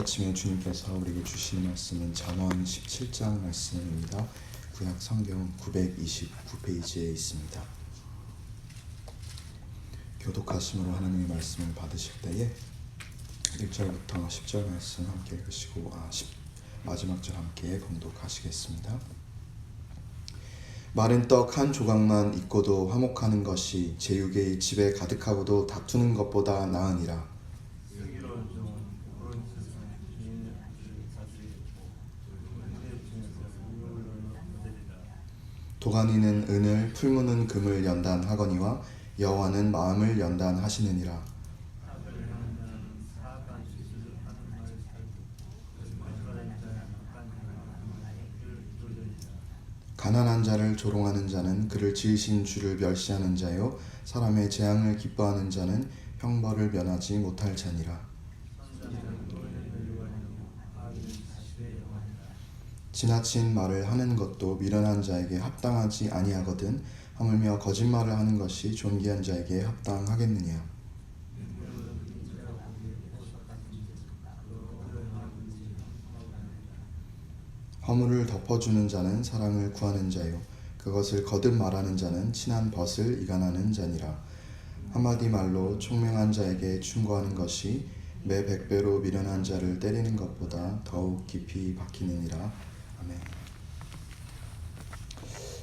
아침에 주님께서 우리에게 주시는 말씀은 잠언 17장 말씀입니다. 구약 성경 929페이지에 있습니다. 교독하심으로 하나님의 말씀을 받으실 때에 1절부터 10절 말씀 함께 읽으시고 아, 10, 마지막 절 함께 공독하시겠습니다. 마른 떡 한 조각만 있고도 화목하는 것이 제육의 집에 가득하고도 다투는 것보다 나으니라. 슬기로운 종은 옳은 세상 주인의 뜻을 다스리고 은혜의 중에서 이물로 얻으리라 도가니는 은을 풀무는 금을 연단하거니와 여호와는 마음을 연단하시느니라. 가난한 자를 조롱하는 자는 그를 지으신 주를 멸시하는 자요 사람의 재앙을 기뻐하는 자는 형벌을 면하지 못할 자니라. 선자는 노인의 유관이고 악인은 자식의 영혼이라 지나친 말을 하는 것도 미련한 자에게 합당하지 아니하거든 하물며 거짓말을 하는 것이 존귀한 자에게 합당하겠느냐. 허물을 덮어주는 자는 사랑을 구하는 자요. 그것을 거듭 말하는 자는 친한 벗을 이간하는 자니라. 한마디 말로 총명한 자에게 충고하는 것이 매 백배로 미련한 자를 때리는 것보다 더욱 깊이 박히느니라 아멘.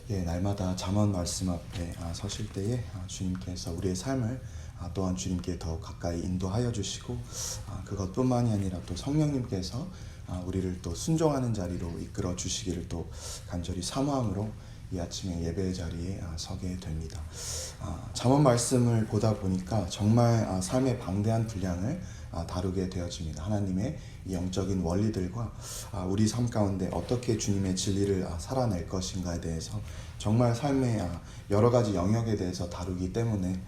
예, 날마다 잠언 말씀 앞에 아, 서실 때에 아, 주님께서 우리의 삶을 아, 또한 주님께 더 가까이 인도하여 주시고 아, 그것뿐만이 아니라 또 성령님께서 아, 우리를 또 순종하는 자리로 이끌어 주시기를 또 간절히 사모함으로 이 아침에 예배 자리에 아, 서게 됩니다. 아, 잠언 말씀을 보다 보니까 정말 아, 삶의 방대한 분량을 아, 다루게 되어집니다. 하나님의 이 영적인 원리들과 아, 우리 삶 가운데 어떻게 주님의 진리를 아, 살아낼 것인가에 대해서 정말 삶의 아, 여러 가지 영역에 대해서 다루기 때문에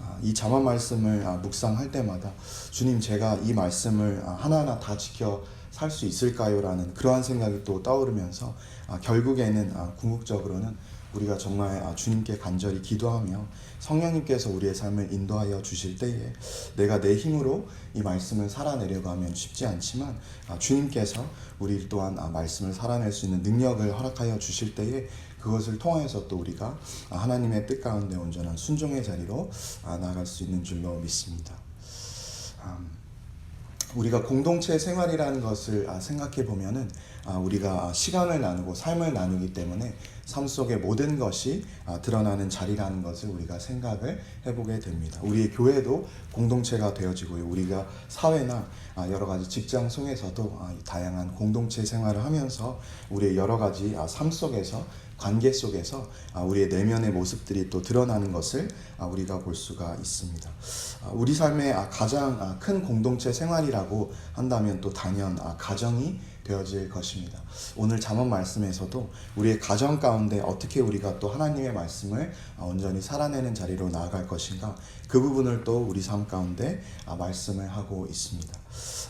아, 이 잠언 말씀을 아, 묵상할 때마다 주님 제가 이 말씀을 아, 하나하나 다 지켜 살 수 있을까요 라는 그러한 생각이 또 떠오르면서 아, 결국에는 아, 궁극적으로는 우리가 정말 아, 주님께 간절히 기도하며 성령님께서 우리의 삶을 인도하여 주실 때에 내가 내 힘으로 이 말씀을 살아내려고 하면 쉽지 않지만 아, 주님께서 우리 또한 아, 말씀을 살아낼 수 있는 능력을 허락하여 주실 때에 그것을 통하여서 또 우리가 아, 하나님의 뜻 가운데 온전한 순종의 자리로 아, 나아갈 수 있는 줄로 믿습니다. 음, 우리가 공동체 생활이라는 것을 아, 생각해 보면은 아, 우리가 시간을 나누고 삶을 나누기 때문에 삶 속의 모든 것이 아, 드러나는 자리라는 것을 우리가 생각을 해보게 됩니다. 우리의 교회도 공동체가 되어지고요. 우리가 사회나 아, 여러 가지 직장 속에서도 아, 이 다양한 공동체 생활을 하면서 우리의 여러 가지 아, 삶 속에서 관계 속에서 아, 우리의 내면의 모습들이 또 드러나는 것을 아, 우리가 볼 수가 있습니다. 아, 우리 삶의 아, 가장 아, 큰 공동체 생활이라고 한다면 또 아, 가정이 되어질 것입니다. 오늘 잠언 말씀에서도 우리의 가정 가운데 어떻게 우리가 또 하나님의 말씀을 아, 온전히 살아내는 자리로 나아갈 것인가 그 부분을 또 우리 삶 가운데 아, 말씀을 하고 있습니다.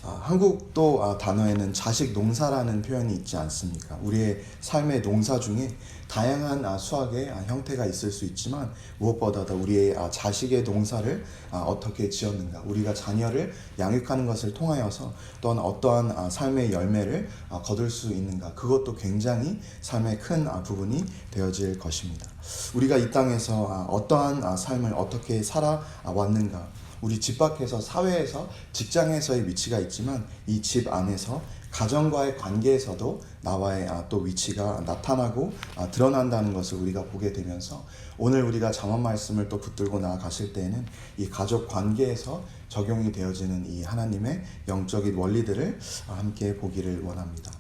아, 한국도 아, 단어에는 자식 농사라는 표현이 있지 않습니까? 우리의 삶의 농사 중에 다양한 아, 수학의 아, 형태가 있을 수 있지만 무엇보다도 우리의 아, 자식의 농사를 아, 어떻게 지었는가, 우리가 자녀를 양육하는 것을 통하여서 또한 어떠한 아, 삶의 열매를 아, 거둘 수 있는가, 그것도 굉장히 삶의 큰 아, 부분이 되어질 것입니다. 우리가 이 땅에서 아, 어떠한 아, 삶을 어떻게 살아왔는가, 우리 집 밖에서 사회에서 직장에서의 위치가 있지만 이 집 안에서 가정과의 관계에서도 나와의 아, 또 위치가 나타나고 아, 드러난다는 것을 우리가 보게 되면서 오늘 우리가 잠언 말씀을 또 붙들고 나아가실 때에는 이 가족 관계에서 적용이 되어지는 이 하나님의 영적인 원리들을 아, 함께 보기를 원합니다.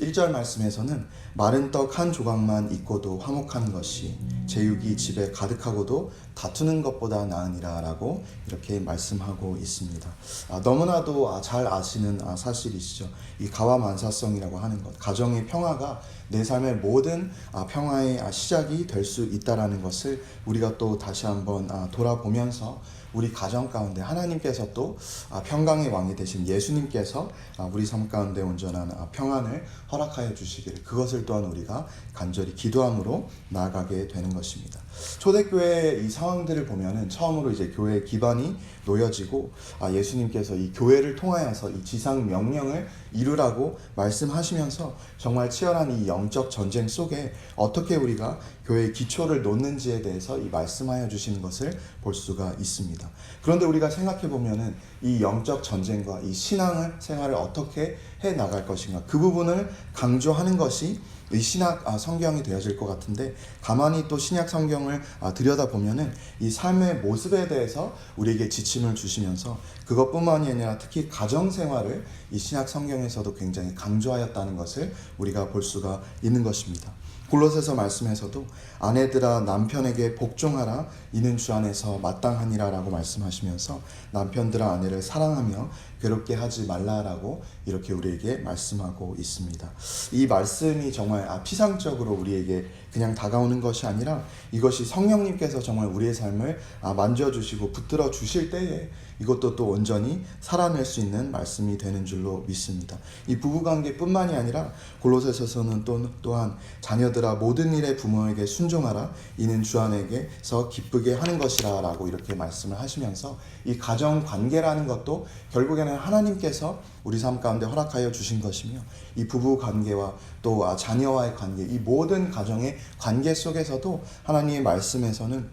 1절 말씀에서는 마른 떡 한 조각만 있고도 화목하는 것이 제육이 집에 가득하고도 다투는 것보다 나으니라 라고 이렇게 말씀하고 있습니다. 아, 너무나도 아, 잘 아시는 아, 사실이시죠. 이 가 와만사성이라고 하는 것, 가정의 평화가 내 삶의 모든 아, 평화의 아, 시작이 될 수 있다라는 것을 우리가 또 다시 한번 아, 돌아보면서 우리 가정 가운데 하나님께서 또 아, 평강의 왕이 되신 예수님께서 아, 우리 삶 가운데 온전한 아, 평안을 허락하여 주시기를 그것을 또한 우리가 간절히 기도함으로 나아가게 되는 것입니다. 초대교회 이 상황들을 보면은 처음으로 이제 교회 기반이 놓여지고 아, 예수님께서 이 교회를 통하여서 이 지상 명령을 이루라고 말씀하시면서 정말 치열한 이 영적 전쟁 속에 어떻게 우리가 교회의 기초를 놓는지에 대해서 이 말씀하여 주시는 것을 볼 수가 있습니다. 그런데 우리가 생각해 보면은 이 영적 전쟁과 이 신앙을 생활을 어떻게 해 나갈 것인가 그 부분을 강조하는 것이 이 신약 아, 성경이 되어질 것 같은데 가만히 또 신약 성경을 아, 들여다 보면은 이 삶의 모습에 대해서 우리에게 지침을 주시면서 그것뿐만이 아니라 특히 가정 생활을 이 신약 성경에서도 굉장히 강조하였다는 것을 우리가 볼 수가 있는 것입니다. 골로새서 말씀에서도 아내들아 남편에게 복종하라 이는 주 안에서 마땅하니라라고 말씀하시면서 남편들아 아내를 사랑하며 괴롭게 하지 말라라고 이렇게 우리에게 말씀하고 있습니다. 이 말씀이 정말 아, 피상적으로 우리에게 그냥 다가오는 것이 아니라 이것이 성령님께서 정말 우리의 삶을 아, 만져주시고 붙들어 주실 때에 이것도 또 온전히 살아낼 수 있는 말씀이 되는 줄로 믿습니다. 이 부부관계뿐만이 아니라 골로새서서는 또 또한 자녀들아 모든 일에 부모에게 순종하라 이는 주 안에게서 기쁘게 하는 것이라라고 이렇게 말씀을 하시면서 이 가정 관계라는 것도 결국에는 하나님께서 우리 삶 가운데 허락하여 주신 것이며 이 부부 관계와 또 아, 자녀와의 관계 이 모든 가정의 관계 속에서도 하나님의 말씀에서는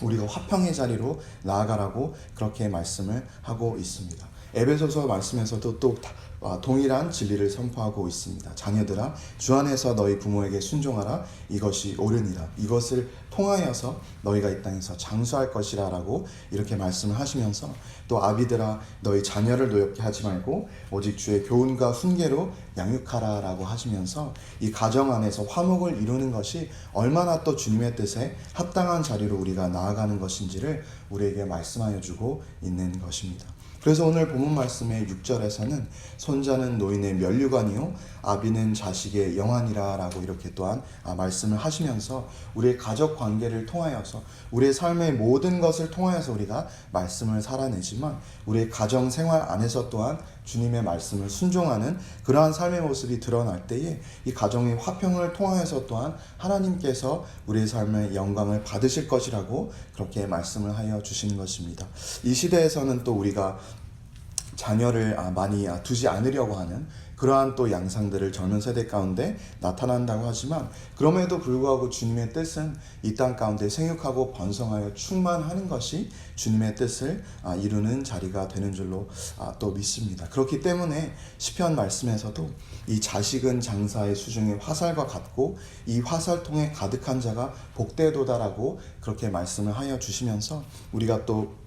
우리가 화평의 자리로 나아가라고 그렇게 말씀을 하고 있습니다. 에베소서 말씀에서도 또 다- 아, 동일한 진리를 선포하고 있습니다. 자녀들아 주 안에서 너희 부모에게 순종하라 이것이 옳으니라 이것을 통하여서 너희가 이 땅에서 장수할 것이라라고 이렇게 말씀을 하시면서 또 아비들아 너희 자녀를 노엽게 하지 말고 오직 주의 교훈과 훈계로 양육하라라고 하시면서 이 가정 안에서 화목을 이루는 것이 얼마나 또 주님의 뜻에 합당한 자리로 우리가 나아가는 것인지를 우리에게 말씀하여 주고 있는 것입니다. 그래서 오늘 본문 말씀의 6절에서는 손자는 노인의 면류관이요 아비는 자식의 영안이라라고 이렇게 또한 아, 말씀을 하시면서 우리의 가족 관계를 통하여서 우리의 삶의 모든 것을 통하여서 우리가 말씀을 살아내지만 우리의 가정 생활 안에서 또한 주님의 말씀을 순종하는 그러한 삶의 모습이 드러날 때에 이 가정의 화평을 통하여서 또한 하나님께서 우리의 삶의 영광을 받으실 것이라고 그렇게 말씀을 하여 주시는 것입니다. 이 시대에서는 또 우리가 자녀를 아, 많이 아, 두지 않으려고 하는 그러한 또 양상들을 젊은 세대 가운데 나타난다고 하지만 그럼에도 불구하고 주님의 뜻은 이 땅 가운데 생육하고 번성하여 충만하는 것이 주님의 뜻을 아, 이루는 자리가 되는 줄로 아, 또 믿습니다. 그렇기 때문에 시편 말씀에서도 이 자식은 장사의 수중에 화살과 같고 이 화살통에 가득한 자가 복되도다라고 그렇게 말씀을 하여 주시면서 우리가 또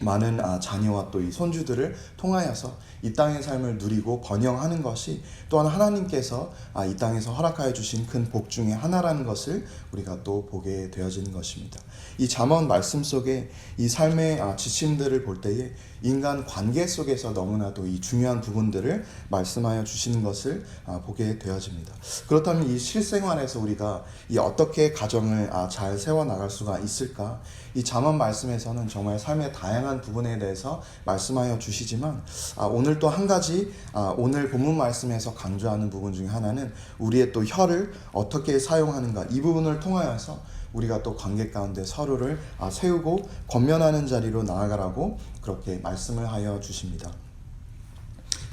많은 아, 자녀와 또 이 손주들을 통하여서 이 땅의 삶을 누리고 번영하는 것이 또한 하나님께서 아, 이 땅에서 허락하여 주신 큰 복 중의 하나라는 것을 우리가 또 보게 되어지는 것입니다. 이 잠언 말씀 속에 이 삶의 아, 지침들을 볼 때에 인간 관계 속에서 너무나도 이 중요한 부분들을 말씀하여 주시는 것을 아, 보게 되어집니다. 그렇다면 이 실생활에서 우리가 이 어떻게 가정을 아, 잘 세워 나갈 수가 있을까? 이 잠언 말씀에서는 정말 삶의 다양한 부분에 대해서 말씀하여 주시지만 아, 오늘 또 한 가지 아, 오늘 본문 말씀에서 강조하는 부분 중에 하나는 우리의 또 혀를 어떻게 사용하는가 이 부분을 통하여서 우리가 또 관계 가운데 서로를 아, 세우고 권면하는 자리로 나아가라고 그렇게 말씀을 하여 주십니다.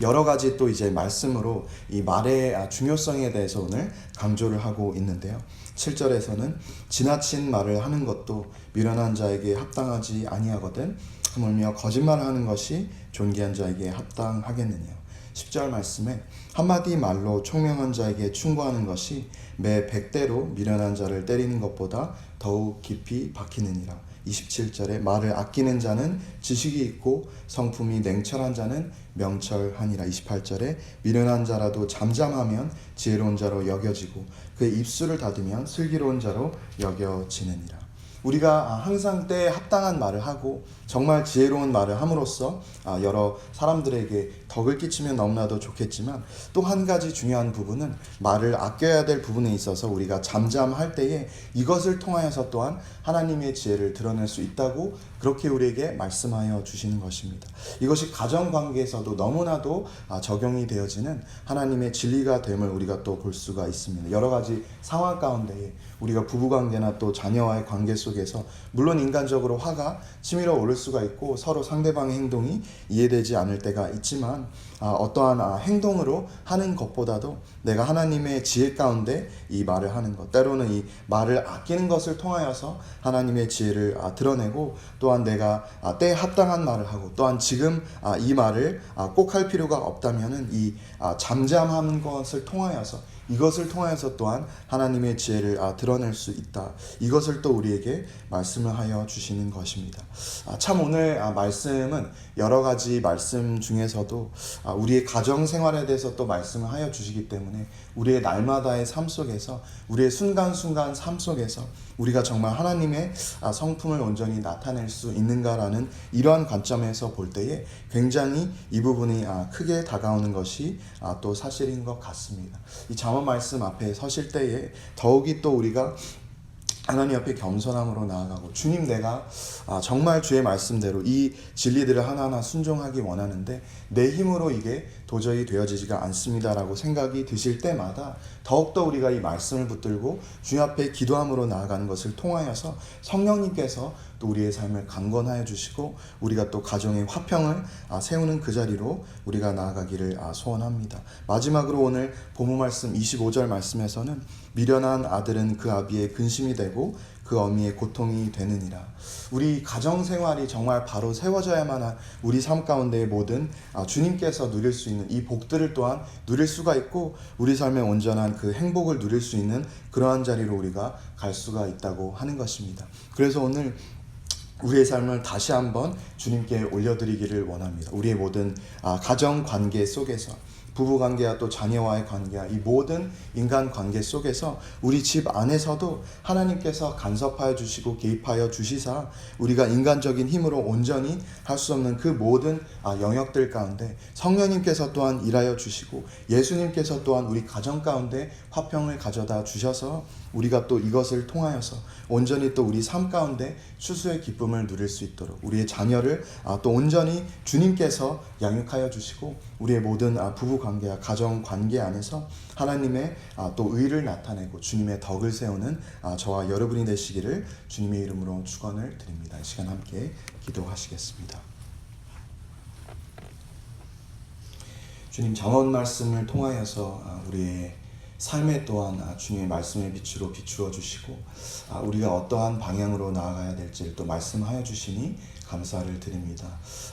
여러 가지 또 이제 말씀으로 이 말의 아, 중요성에 대해서 오늘 강조를 하고 있는데요. 7절에서는 지나친 말을 하는 것도 미련한 자에게 합당하지 아니하거든 하물며 거짓말하는 것이 존귀한 자에게 합당하겠느냐. 10절 말씀에 한마디 말로 총명한 자에게 충고하는 것이 매 백대로 미련한 자를 때리는 것보다 더욱 깊이 박히느니라. 27절에 말을 아끼는 자는 지식이 있고 성품이 냉철한 자는 명철하니라. 28절에 미련한 자라도 잠잠하면 지혜로운 자로 여겨지고 그의 입술을 닫으면 슬기로운 자로 여겨지느니라. 우리가 아, 항상 때에 합당한 말을 하고 정말 지혜로운 말을 함으로써 아, 여러 사람들에게 덕을 끼치면 너무나도 좋겠지만 또 한 가지 중요한 부분은 말을 아껴야 될 부분에 있어서 우리가 잠잠할 때에 이것을 통하여서 또한 하나님의 지혜를 드러낼 수 있다고 그렇게 우리에게 말씀하여 주시는 것입니다. 이것이 가정 관계에서도 너무나도 아, 적용이 되어지는 하나님의 진리가 됨을 우리가 또 볼 수가 있습니다. 여러 가지 상황 가운데에 우리가 부부 관계나 또 자녀와의 관계 속에서 물론 인간적으로 화가 치밀어 오를 수가 있고 서로 상대방의 행동이 이해되지 않을 때가 있지만 아, 어떠한 아, 행동으로 하는 것보다도 내가 하나님의 지혜 가운데 이 말을 하는 것 때로는 이 말을 아끼는 것을 통하여서 하나님의 지혜를 아, 드러내고 또한 내가 아, 때에 합당한 말을 하고 또한 지금 아, 이 말을 꼭할 필요가 없다면은 이 아, 잠잠하는 것을 통하여서 이것을 통하여서 또한 하나님의 지혜를 아, 드러낼 수 있다. 이것을 또 우리에게 말씀을 하여 주시는 것입니다. 아, 참 오늘 아, 말씀은 여러 가지 말씀 중에서도 아, 우리의 가정 생활에 대해서 또 말씀을 하여 주시기 때문에 우리의 날마다의 삶 속에서 우리의 순간순간 삶 속에서 우리가 정말 하나님의 아, 성품을 온전히 나타낼 수 있는가라는 이러한 관점에서 볼 때에 굉장히 이 부분이 아, 크게 다가오는 것이 아, 또 사실인 것 같습니다. 이 잠언 말씀 앞에 서실 때에 더욱이 또 우리가 하나님 앞에 겸손함으로 나아가고 주님 내가 아, 정말 주의 말씀대로 이 진리들을 하나하나 순종하기 원하는데 내 힘으로 이게 도저히 되어지지가 않습니다라고 생각이 드실 때마다 더욱더 우리가 이 말씀을 붙들고 주님 앞에 기도함으로 나아가는 것을 통하여서 성령님께서 또 우리의 삶을 강건하여 주시고 우리가 또 가정의 화평을 아, 세우는 그 자리로 우리가 나아가기를 아, 소원합니다. 마지막으로 오늘 본문 말씀 25절 말씀에서는 미련한 아들은 그 아비의 근심이 되고 그 어미의 고통이 되느니라. 우리 가정 생활이 정말 바로 세워져야만 한 우리 삶 가운데의 모든 아, 주님께서 누릴 수 있는 이 복들을 또한 누릴 수가 있고 우리 삶의 온전한 그 행복을 누릴 수 있는 그러한 자리로 우리가 갈 수가 있다고 하는 것입니다. 그래서 오늘 우리의 삶을 다시 한번 주님께 올려드리기를 원합니다. 우리의 모든 아, 가정 관계 속에서 부부 관계와 또 자녀와의 관계와 이 모든 인간 관계 속에서 우리 집 안에서도 하나님께서 간섭하여 주시고 개입하여 주시사 우리가 인간적인 힘으로 온전히 할 수 없는 그 모든 아, 영역들 가운데 성령님께서 또한 일하여 주시고 예수님께서 또한 우리 가정 가운데 화평을 가져다 주셔서 우리가 또 이것을 통하여서 온전히 또 우리 삶 가운데 추수의 기쁨을 누릴 수 있도록 우리의 자녀를 아, 또 온전히 주님께서 양육하여 주시고 우리의 모든 아, 부부 관계와 가정 관계 안에서 하나님의 아, 또 의를 나타내고 주님의 덕을 세우는 아, 저와 여러분이 되시기를 주님의 이름으로 축원을 드립니다. 이 시간 함께 기도하시겠습니다. 주님 잠언 말씀을 통하여서 아, 우리의 삶에 또한 아, 주님의 말씀의 빛으로 비추어 주시고 아, 우리가 어떠한 방향으로 나아가야 될지를 또 말씀하여 주시니 감사를 드립니다.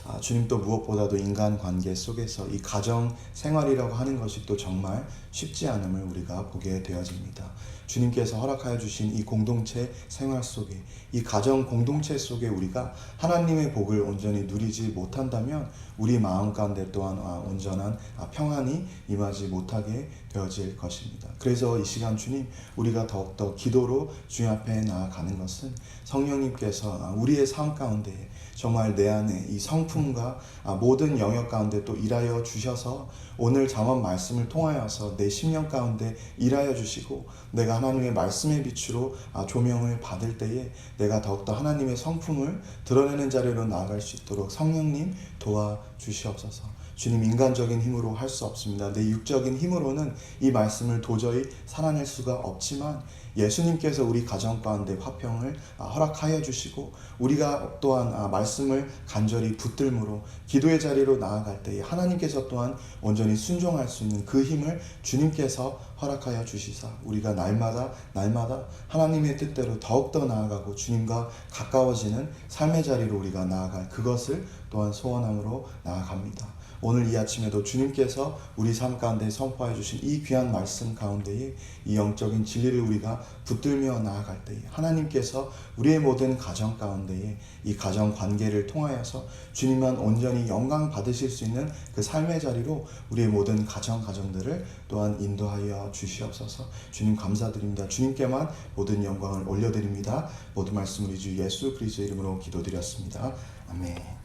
아, 주님 또 무엇보다도 인간 관계 속에서 이 가정 생활이라고 하는 것이 또 정말 쉽지 않음을 우리가 보게 되어집니다. 주님께서 허락하여 주신 이 공동체 생활 속에 이 가정 공동체 속에 우리가 하나님의 복을 온전히 누리지 못한다면 우리 마음 가운데 또한 아, 온전한 아, 평안이 임하지 못하게 되어질 것입니다. 그래서 이 시간 주님 우리가 더욱더 기도로 주님 앞에 나아가는 것은 성령님께서 아, 우리의 삶 가운데 정말 내 안에 이 성품과 아, 모든 영역 가운데 또 일하여 주셔서 오늘 잠언 말씀을 통하여서 내 심령 가운데 일하여 주시고 내가 하나님의 말씀의 빛으로 아, 조명을 받을 때에 내가 더욱더 하나님의 성품을 드러내는 자리로 나아갈 수 있도록 성령님 도와 주시옵소서. 주님 인간적인 힘으로 할 수 없습니다. 내 육적인 힘으로는 이 말씀을 도저히 살아낼 수가 없지만 예수님께서 우리 가정 가운데 화평을 아, 허락하여 주시고 우리가 또한 아, 말씀을 간절히 붙들므로 기도의 자리로 나아갈 때에 하나님께서 또한 온전히 순종할 수 있는 그 힘을 주님께서 허락하여 주시사 우리가 날마다 날마다 하나님의 뜻대로 더욱더 나아가고 주님과 가까워지는 삶의 자리로 우리가 나아갈 그것을 또한 소원함으로 나아갑니다. 오늘 이 아침에도 주님께서 우리 삶 가운데 선포해 주신 이 귀한 말씀 가운데에 이 영적인 진리를 우리가 붙들며 나아갈 때에 하나님께서 우리의 모든 가정 가운데에 이 가정 관계를 통하여서 주님만 온전히 영광 받으실 수 있는 그 삶의 자리로 우리의 모든 가정 가정들을 또한 인도하여 주시옵소서. 주님 감사드립니다. 주님께만 모든 영광을 올려드립니다. 모든 말씀 우리 주 예수 그리스도 이름으로 기도드렸습니다. 아멘.